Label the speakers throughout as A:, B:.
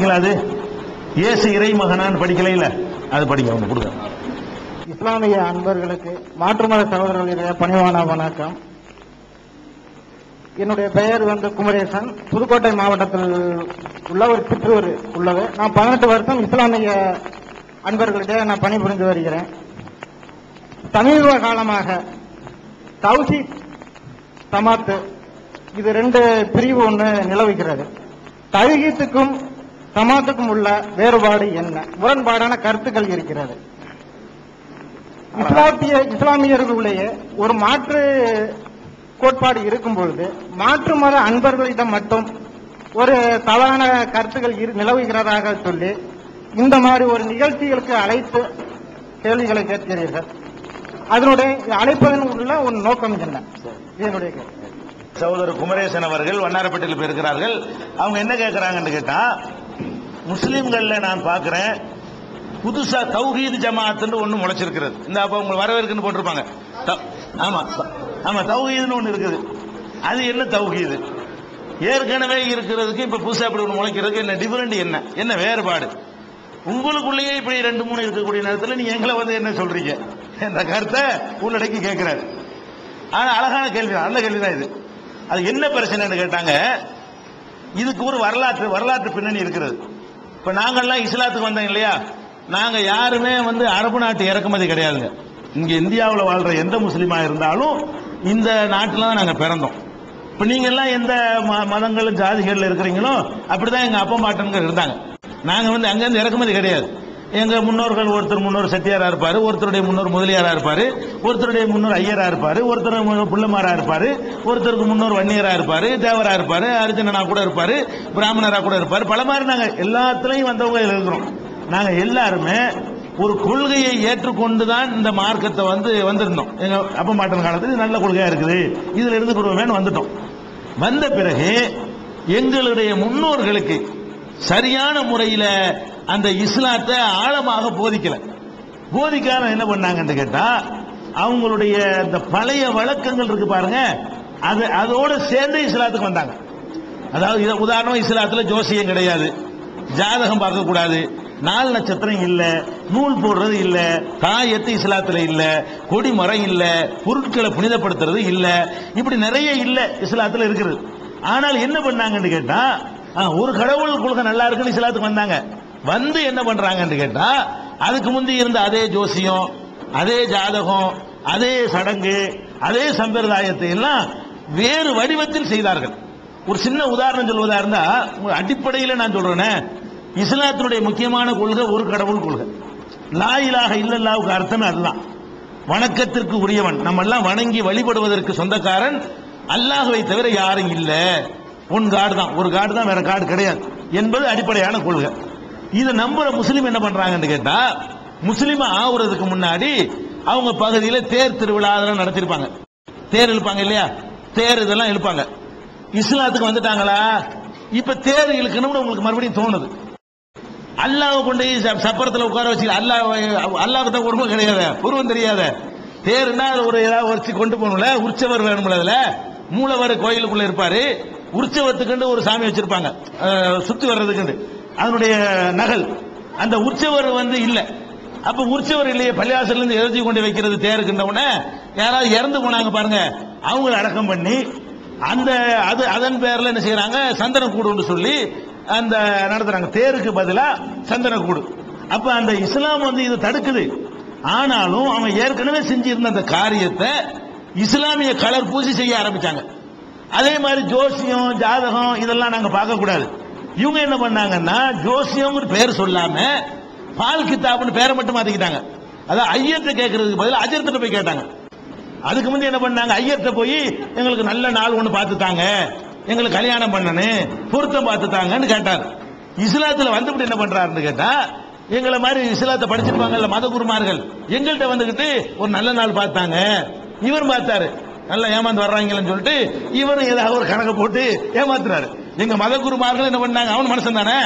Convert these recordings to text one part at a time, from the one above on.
A: படிக்கலாம் அது இயேசு இறை மகனான்னு படிக்கல இல்ல. அது படிங்க அவங்க கொடுங்க.
B: இஸ்லாமிய அன்பர்களுக்கு மாற்றுமத சகோதரர்களுடைய பணிவான வணக்கம். என்னுடைய பெயர் வந்து குமரேசன். புதுக்கோட்டை மாவட்டத்தில் உள்ள ஒரு சிற்றூர் உள்ளது. நான் பதினெட்டு வருஷம் இஸ்லாமிய அன்பர்களிடையே நான் பணிபுரிந்து வருகிறேன். சமீப காலமாக தௌஹீத் தமாத்து இது ரெண்டு பிரிவு ஒன்று நிலவுகிறது. தௌஹீத்துக்கும் சமாத்துக்கும் உள்ள வேறுபாடு என்ன? முரண்பாடான கருத்துக்கள் இருக்கிறது. இஸ்லாத்திய இஸ்லாமியர்களுடைய ஒரு மாற்று கோட்பாடு இருக்கும் பொழுது மாற்று மத அன்பர்களிடம் மட்டும் ஒரு தவறான கருத்துக்கள் இரு- நிலவுகிறதாக சொல்லி இந்த மாதிரி ஒரு நிகழ்ச்சிகளுக்கு அழைத்து கேள்விகளை கேட்கிறீர்கள். அதனுடைய அழைப்பதன் உள்ள ஒரு நோக்கம் என்ன? இது
A: சகோதரர் குமரேசன் அவர்கள் வண்ணாரப்பட்டியில் போயிருக்கிறார்கள். அவங்க என்ன கேட்கிறாங்கன்னு கேட்டா முஸ்லிம்கள்ல நான் பார்க்கிறேன் புதுசா தௌஹீத் ஜமாத்துன்னு ஒண்ணு முளைச்சிருக்கிறது. இந்த அப்ப உங்களுக்கு வரவேற்குன்னு போட்டிருப்பாங்க. த- ஆமா ஆமா தௌஹீதுன்னு ஒண்ணு இருக்குது. அது என்ன தௌஹீது? ஏற்கனவே இருக்கிறதுக்கு இப்ப புதுசா இப்படி ஒண்ணு முளைக்கிறதுக்கு என்ன டிஃபரெண்ட் என்ன? என்ன வேறுபாடு? உங்களுக்குள்ளேயே இப்படி ரெண்டு மூணு இருக்கக்கூடிய நேரத்தில் நீங்க எங்களை வந்து என்ன சொல்றீங்க? என்ற கருத்தை உள்ளடக்கி கேட்கிறாரு. ஆனா அழகான கேள்வி தான் நல்ல கேள்வி தான் இது. அது என்ன பிரச்சனைன்னு கேட்டாங்க. இதுக்கு ஒரு வரலாற்று வரலாற்று பின்னணி இருக்கிறது. இப்போ நாங்கள்லாம் இஸ்லாத்துக்கு வந்தோம் இல்லையா? நாங்கள் யாருமே வந்து அரபு நாட்டு இறக்குமதி கிடையாதுங்க. இங்கே இந்தியாவில் வாழ்கிற எந்த முஸ்லீமாக இருந்தாலும் இந்த நாட்டில் தான் நாங்கள் பிறந்தோம். இப்போ நீங்கள்லாம் எந்த ம- மதங்களும் ஜாதிகள்ல இருக்கிறீங்களோ அப்படிதான் எங்கள் அப்பா பாட்டன்கள் இருந்தாங்க. நாங்கள் வந்து அங்கேருந்து இறக்குமதி கிடையாது. எங்க முன்னோர்கள் ஒருத்தர் முன்னோர் செட்டியாரா இருப்பாரு ஒருத்தருடைய முன்னோர் முதலியாரா இருப்பாரு ஒருத்தருடைய முன்னோர் ஐயரா இருப்பாரு ஒருத்தர் புள்ளமாரா இருப்பாரு ஒருத்தருக்கு முன்னோர் வன்னியரா இருப்பாரு தேவரா இருப்பாரு அர்ஜுனனா கூட இருப்பாரு பிராமணரா கூட இருப்பாரு பல மாதிரி நாங்க எல்லாத்துலயும் வந்தவங்க இருக்கிறோம். நாங்க எல்லாருமே ஒரு கொள்கையை ஏற்றுக்கொண்டு தான் இந்த மார்க்கத்தை வந்து வந்திருந்தோம். எங்க அப்ப மாட்டன் காலத்துல நல்ல கொள்கையா இருக்குது. இதுல இருந்து கொடுவேன்னு வந்துட்டோம். வந்த பிறகு எங்களுடைய முன்னோர்களுக்கு சரியான முறையில அந்த இஸ்லாத்தை ஆழமாக போதிக்கல. போதிக்காம என்ன பண்ணாங்கன்னு கேட்டா அவங்களுடைய இந்த பழைய வழக்கங்கள் இருக்கு பாருங்க அது அதோட சேர்ந்து இஸ்லாத்துக்கு வந்தாங்க. அதாவது இத- உதாரணம் இஸ்லாத்துல ஜோசியம் கிடையாது. ஜாதகம் பார்க்க கூடாது. நட்சத்திரம் இல்ல நூல் போடுறது இல்ல தாயத்து இஸ்லாத்துல இல்ல கொடி மரம் இல்ல பொருட்களை புனிதப்படுத்துறது இல்ல. இப்படி நிறைய இல்ல இஸ்லாத்துல இருக்கிறது ஆனால் என்ன பண்ணாங்கன்னு கேட்டா ஒரு கடவுள் கொள்கை நல்லா இருக்குன்னு இஸ்லாத்துக்கு வந்தாங்க. வந்து என்ன பண்றாங்கன்னு கேட்டா அதுக்கு முந்தி இருந்த அதே ஜோசியம் அதே ஜாதகம் அதே சடங்கு அதே சம்பிரதாயத்தை எல்லாம் வேறு வடிவத்தில் செய்தார்கள். ஒரு சின்ன உதாரணம் சொல்வதா இருந்தா அடிப்படையில் நான் சொல்றேன். இஸ்லாத்தினுடைய முக்கியமான கொள்கை ஒரு கடவுள் கொள்கை. லா இலாஹ இல்லல்லாவுக்கு அர்த்தமே அதுதான். வணக்கத்திற்கு உரியவன். நம்ம எல்லாம் வணங்கி வழிபடுவதற்கு சொந்தக்காரன். அல்லாஹுவை தவிர யாரும் இல்லை. உன் காடு தான் ஒரு காடு தான் வேற காடு கிடையாது. என்பது அடிப்படையான கொள்கை. இதை நம்புற முஸ்லீம் என்ன பண்றாங்கன்னு கேட்டா முஸ்லீம் ஆகுறதுக்கு முன்னாடி அவங்க பகுதியில் தேர் திருவிழா அதெல்லாம் நடத்திருப்பாங்க. தேர் இழுப்பாங்க இல்லையா? தேர் இதெல்லாம் இழுப்பாங்க. இஸ்லாத்துக்கு வந்துட்டாங்களா? இப்ப தேர் இழுக்கணும்னு உங்களுக்கு மறுபடியும் தோணுது. அல்லாஹ் கொண்டு சப்பரத்தில் உட்கார வச்சு அல்லாஹ் அல்லாஹ்க்கு தான் உருவம் கிடையாது? உருவம் தெரியாத? தேர்னா அது ஒரு ஏதாவது வச்சு கொண்டு போகணும்ல? உற்சவர் வேணும்ல அதுல? மூலவர் கோயிலுக்குள்ள இருப்பாரு. உற்சவத்துக்குன்னு ஒரு சாமி வச்சிருப்பாங்க. சுத்தி வர்றதுக்குன்னு. அதனுடைய நகல். அந்த உற்சவர் வந்து இல்லை. அப்ப உற்சவர் இல்லையே பள்ளிவாசல்ல இருந்து எழுதி கொண்டு வைக்கிறது தேருக்குன்ற உடனே யாராவது இறந்து போனாங்க பாருங்க அவங்கள அடக்கம் பண்ணி அந்த அது அதன் பேர்ல என்ன செய்யறாங்க சந்தன கூடுன்னு சொல்லி அந்த நடத்துறாங்க. தேருக்கு பதிலாக சந்தன கூடு. அப்ப அந்த இஸ்லாம் வந்து இது தடுக்குது. ஆனாலும் அவன் ஏற்கனவே செஞ்சிருந்த அந்த காரியத்தை இஸ்லாமிய கலர் பூசி செய்ய ஆரம்பிச்சாங்க. அதே மாதிரி ஜோசியம் ஜாதகம் இதெல்லாம் நாங்கள் பார்க்கக்கூடாது. இவங்க என்ன பண்ணாங்கன்னா ஜோசியம்னு பேர் சொல்லாம பால் கித்தாப்னு பேரை மட்டும் மாத்திக்கிட்டாங்க. அதான் ஐயத்தை கேட்கறதுக்கு பதில் அஜர்த்திட்ட போய் கேட்டாங்க. அதுக்கு முந்தி என்ன பண்ணாங்க ஐயர்கிட்ட போய் எங்களுக்கு நல்ல நாள் ஒன்று பார்த்துட்டாங்க எங்களுக்கு கல்யாணம் பண்ணனு பொருத்தம் பார்த்துட்டாங்கன்னு கேட்டார். இஸ்லாத்தில் வந்துவிட்டு என்ன பண்றாருன்னு கேட்டா எங்களை மாதிரி இஸ்லாத்தை படிச்சிருப்பாங்கல்ல மத குருமார்கள் எங்கள்கிட்ட வந்துக்கிட்டு ஒரு நல்ல நாள் பார்த்தாங்க. இவர் பார்த்தாரு. நல்லா ஏமாந்து வர்றாங்கன்னு சொல்லிட்டு இவரும் ஏதாவது ஒரு கணக்கு போட்டு ஏமாத்துறாரு. எங்க மத குருமார்கள் என்ன பண்ணாங்க? அவன் மனுஷன் தானே?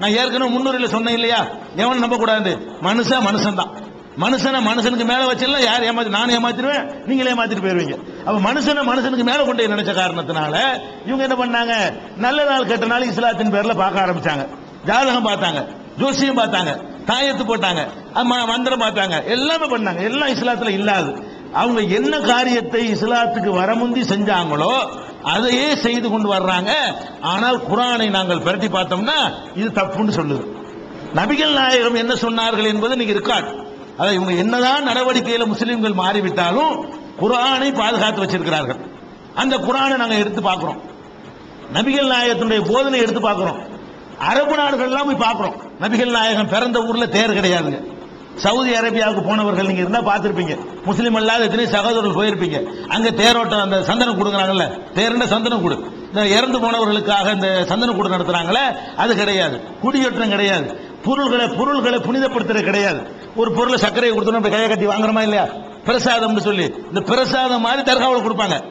A: நான் ஏற்கனவே முன்னுரையில் சொன்னேன் இல்லையா? எவன் நம்ப கூடாது மனுஷன் மனுஷன் தான். மனுஷனை மனுஷனுக்கு மேல வச்சிடலாம் யார் ஏமாத்தி நான் ஏமாத்திடுவேன் நீங்களே ஏமாத்திட்டு போயிருவீங்க. அப்ப மனுஷனை மனுஷனுக்கு மேல கொண்டு நினைச்ச காரணத்தினால இவங்க என்ன பண்ணாங்க? நல்ல நாள் கெட்ட நாள் இஸ்லாத்தின் பேர்ல பார்க்க ஆரம்பிச்சாங்க. ஜாதகம் பார்த்தாங்க ஜோசியம் பார்த்தாங்க தாயத்து போட்டாங்க மந்திரம் பார்த்தாங்க எல்லாமே பண்ணாங்க. எல்லாம் இஸ்லாத்துல இல்லாது. அவங்க என்ன காரியத்தை இஸ்லாத்துக்கு வரமுந்தி செஞ்சாங்களோ அதையே செய்து கொண்டு வர்றாங்க. ஆனால் குரானை நாங்கள் பிரட்டி பார்த்தோம்னா இது தப்புன்னு சொல்லுது. நபிகள் நாயகம் என்ன சொன்னார்கள் என்பது நீங்க இருக்காது அதை இவங்க என்னதான் நடவடிக்கையில முஸ்லிம்கள் மாறிவிட்டாலும் குரானை பாதுகாத்து வச்சிருக்கிறார்கள். அந்த குரானை நாங்கள் எடுத்து பார்க்கிறோம். நபிகள் நாயகத்தினுடைய போதனை எடுத்து பார்க்கிறோம். அரபு நாடுகள்லாம் போய் பார்க்கிறோம். நபிகள் நாயகம் பிறந்த ஊர்ல தேர் கிடையாதுங்க. சவுதி அரேபியாவுக்கு போனவர்கள் நீங்க இருந்தா பார்த்துருப்பீங்க. முஸ்லீம் அல்லாத எத்தனை சகோதரர்கள் போயிருப்பீங்க. அங்க தேரோட்டம் அந்த சந்தனம் கொடுக்குறாங்கல்ல. தேர்ந்த சந்தனம் கொடு. இந்த இறந்து போனவர்களுக்காக இந்த சந்தன கூடு நடத்துறாங்களே அது கிடையாது. குடியேற்றம் கிடையாது. பொருள்களை பொருள்களை புனிதப்படுத்துறது கிடையாது. ஒரு பொருளை சர்க்கரையை கொடுத்தோம் கையை கட்டி வாங்குறோமா இல்லையா? பிரசாதம்னு சொல்லி. இந்த பிரசாதம் மாதிரி தர்காவில் கொடுப்பாங்க.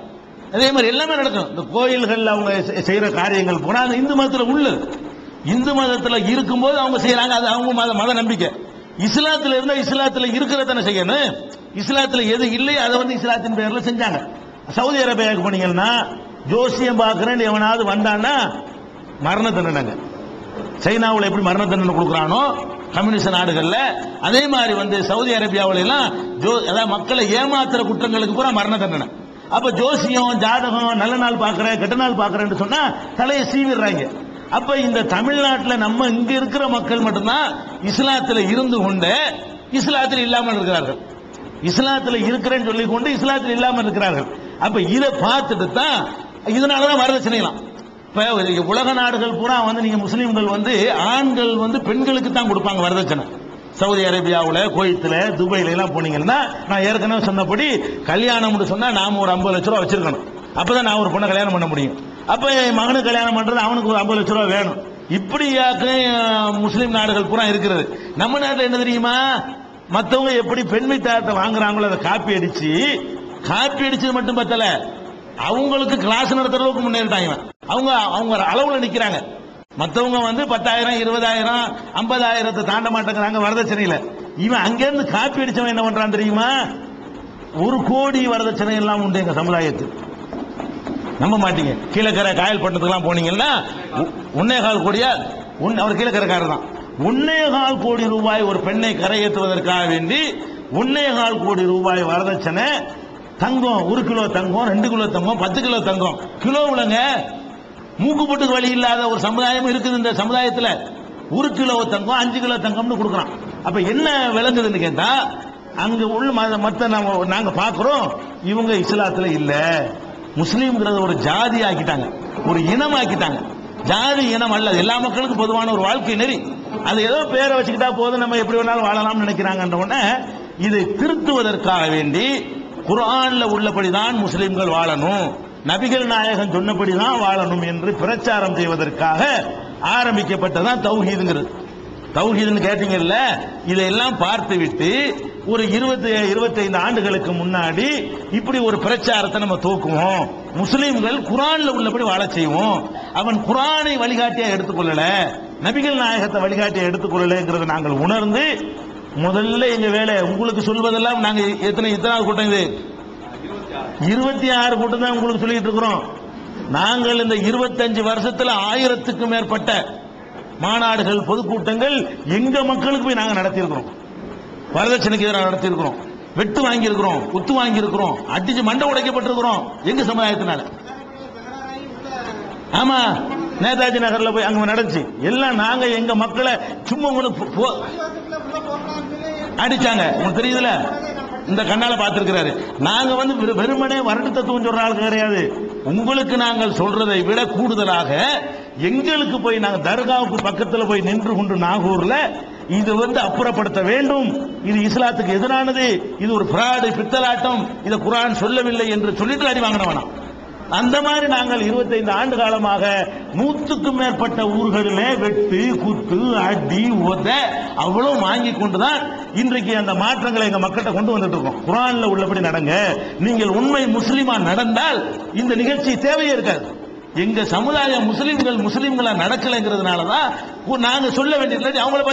A: அதே மாதிரி எல்லாமே நடக்கும். இந்த கோயில்களில் அவங்க செ- செய்யற காரியங்கள் போனால் அது இந்து மதத்தில் உள்ளது. இந்து மதத்தில் இருக்கும்போது அவங்க செய்யறாங்க அது அவங்க மத மத நம்பிக்கை. இஸ்லாத்துல இருந்தா இஸ்லாத்துல இருக்கிறதான செய்யணும்? இஸ்லாத்துல எது இல்லையோ அதை வந்து இஸ்லாத்தின் பேரில் செஞ்சாங்க. சவுதி அரேபியாவுக்கு போனீங்கன்னா ஜோசியம் பார்க்குறேன்னு எவனாவது வந்தான்னா மரண தண்டனைங்க. சைனாவில் எப்படி மரண தண்டனை கொடுக்குறானோ கம்யூனிஸ்ட் நாடுகளில் அதே மாதிரி வந்து சவுதி அரேபியாவுல எல்லாம் ஜோ அதாவது மக்களை ஏமாத்துற குற்றங்களுக்கு பூரா மரண தண்டனை. அப்போ ஜோசியம் ஜாதகம் நல்ல நாள் பார்க்குறேன் கெட்ட நாள் பார்க்குறேன்னு சொன்னால் தலையை சீவிடுறாங்க. அப்ப இந்த தமிழ்நாட்டில் நம்ம இங்க இருக்கிற மக்கள் மட்டும்தான் இஸ்லாத்துல இருந்து கொண்டு இஸ்லாத்தில் இல்லாமல் இருக்கிறார்கள். இஸ்லாத்தில் இருக்கிறேன்னு சொல்லி கொண்டு இஸ்லாத்தில் இல்லாமல் இருக்கிறார்கள். அப்ப இதை பார்த்துட்டு தான் இதனாலதான் வரதட்சணைலாம். இப்ப உலக நாடுகள் பூரா வந்து நீங்க முஸ்லீம்கள் வந்து ஆண்கள் வந்து பெண்களுக்கு தான் கொடுப்பாங்க வரதட்சணை. சவுதி அரேபியாவில் கோயத்தில் துபாயில எல்லாம் போனீங்கன்னா நான் ஏற்கனவே சொன்னபடி கல்யாணம்னு சொன்னால் நாம ஒரு ஐம்பது லட்ச ரூபா வச்சிருக்கணும். அப்பதான் நான் ஒரு பொண்ணை கல்யாணம் பண்ண முடியும். அப்ப என் மகனுக்கு கல்யாணம் பண்றது அவனுக்கு ஒரு ஐம்பது லட்ச ரூபா வேணும். இப்படியாக்க முஸ்லீம் நாடுகள் பூரா இருக்கிறது. நம்ம நாட்டில் என்ன தெரியுமா? மற்றவங்க எப்படி பெண்மை தாரத்தை வாங்குறாங்களோ அதை காப்பி அடிச்சு காப்பி அடிச்சது மட்டும் பத்தல. அவங்களுக்கு கிளாஸ் நடத்துற அளவுக்கு முன்னேறிட்டாங்க இவன். அவங்க அவங்க ஒரு அளவுல நிக்கிறாங்க. மற்றவங்க வந்து பத்தாயிரம் இருபதாயிரம் ஐம்பதாயிரத்தை தாண்ட மாட்டேங்கிறாங்க வரதட்சணையில. இவன் அங்கேருந்து காப்பி அடிச்சவன் என்ன பண்றான் தெரியுமா? ஒரு கோடி வரதட்சணை எல்லாம் உண்டு எங்க சமுதாயத்தில் நம்ப மாட்டீங்க. கீழக்கரை காயல் பட்டத்துக்குலாம் போனீங்கன்னா உன்னே கால் கோடியா ஒன் அவர் கீழக்கரைக்காரர் தான் உன்னே கால் கோடி ரூபாய் ஒரு பெண்ணை கரையேற்றுவதற்காக வேண்டி உன்னே கால் கோடி ரூபாய் வரதட்சணை தங்கம் ஒரு கிலோ தங்கம் ரெண்டு கிலோ தங்கம் பத்து கிலோ தங்கம். கிலோவுலங்க மூக்குப்பட்டுக்கு வழி இல்லாத ஒரு சமுதாயம் இருக்குது இந்த சமுதாயத்தில். ஒரு கிலோ தங்கம் அஞ்சு கிலோ தங்கம்னு கொடுக்குறான். அப்போ என்ன விளங்குதுன்னு கேட்டால் அங்கே உள்ள மற்ற நாங்கள் நம்ம இவங்க இஸ்லாத்தில் இல்லை. முஸ்லீம்ங்கிறத ஒரு ஜாதி ஆக்கிட்டாங்க ஒரு இனம் ஆக்கிட்டாங்க. ஜாதி இனம் அல்ல எல்லா மக்களுக்கும் பொதுவான ஒரு வாழ்க்கை நெறி. அது ஏதோ பேரை வச்சுக்கிட்டா போதும் நம்ம எப்படி வேணாலும் வாழலாம்னு நினைக்கிறாங்கன்ற உடனே இதை திருத்துவதற்காக வேண்டி குர்ஆன்ல உள்ளபடிதான் முஸ்லிம்கள் வாழணும் நபிகள் நாயகன் சொன்னபடிதான் வாழணும் என்று பிரச்சாரம் செய்வதற்காக ஆரம்பிக்கப்பட்டதான் தௌஹீதுங்கிறது. தௌஹீதுன்னு கேட்டீங்கல்ல? இதையெல்லாம் பார்த்து விட்டு ஒரு இருபத்தி இருபத்தைந்து ஆண்டுகளுக்கு முன்னாடி இப்படி ஒரு பிரச்சாரத்தை நம்ம தூக்குவோம். முஸ்லீம்கள் குரான்ல உள்ளபடி வாழ செய்வோம். அவன் குரானை வழிகாட்டியா எடுத்துக்கொள்ளல. நபிகள் நாயகத்தை வழிகாட்டியா எடுத்துக்கொள்ளலங்கிறத நாங்கள் உணர்ந்து முதல்ல எங்க வேலை உங்களுக்கு சொல்வதெல்லாம் நாங்க எத்தனை இத்தனாவது கூட்டம் இது? இருபத்தி ஆறு கூட்டம் தான் உங்களுக்கு சொல்லிட்டு இருக்கிறோம். நாங்கள் இந்த இருபத்தஞ்சு வருஷத்துல ஆயிரத்துக்கும் மேற்பட்ட மாநாடுகள் பொதுக்கூட்டங்கள் எங்க மக்களுக்கு போய் நாங்கள் நடத்தியிருக்கிறோம். வரதட்சணைக்கு எதிராக நடத்தியிருக்கிறோம். வெட்டு வாங்கியிருக்கிறோம் குத்து வாங்கியிருக்கிறோம் அடிச்சு மண்டை உடைக்கப்பட்டிருக்கிறோம். எங்க சமுதாயத்தினால? ஆமா நேதாஜி நகர்ல போய் அங்க நடந்துச்சு. எல்லாம் நாங்க எங்க மக்களை சும்மா உங்களுக்கு போ- அடிச்சாங்க. உங்களுக்கு தெரியுதுல? இந்த கண்ணால பார்த்திருக்கிறாரு. நாங்க வந்து வெறுமனே வரட்டு தத்துவம் சொல்ற ஆள் கிடையாது. உங்களுக்கு நாங்கள் சொல்றதை விட கூடுதலாக எங்களுக்கு போய் நாங்கள் தர்காவுக்கு பக்கத்தில் போய் நின்று கொண்டு நாகூர்ல இது வந்து அப்புறப்படுத்த வேண்டும். இது இஸ்லாத்துக்கு எதிரானது. இது ஒரு பிராடு பித்தலாட்டம். இதை குரான் சொல்லவில்லை என்று சொல்லிட்டு அடி வேணாம். அந்த மாதிரி நாங்கள் 25 ஆண்டு காலமாக நூற்றுக்கும் மேற்பட்ட ஊர்களிலே வெட்டு குத்து அடி உத அவ்வளவு வாங்கி கொண்டுதான் இன்றைக்கு அந்த மாற்றங்களை எங்க மக்கள்கிட்ட கொண்டு வந்துட்டு இருக்கோம். குரான்ல உள்ளபடி நடங்க. நீங்கள் உண்மை முஸ்லிமா நடந்தால் இந்த நிகழ்ச்சி தேவையே இருக்காது. எங்க சமுதாய முஸ்லிம்கள் முஸ்லிம்களா நடக்கலைங்கிறதுனால தான் நாங்க சொல்ல வேண்டியது அவங்கள பத்தி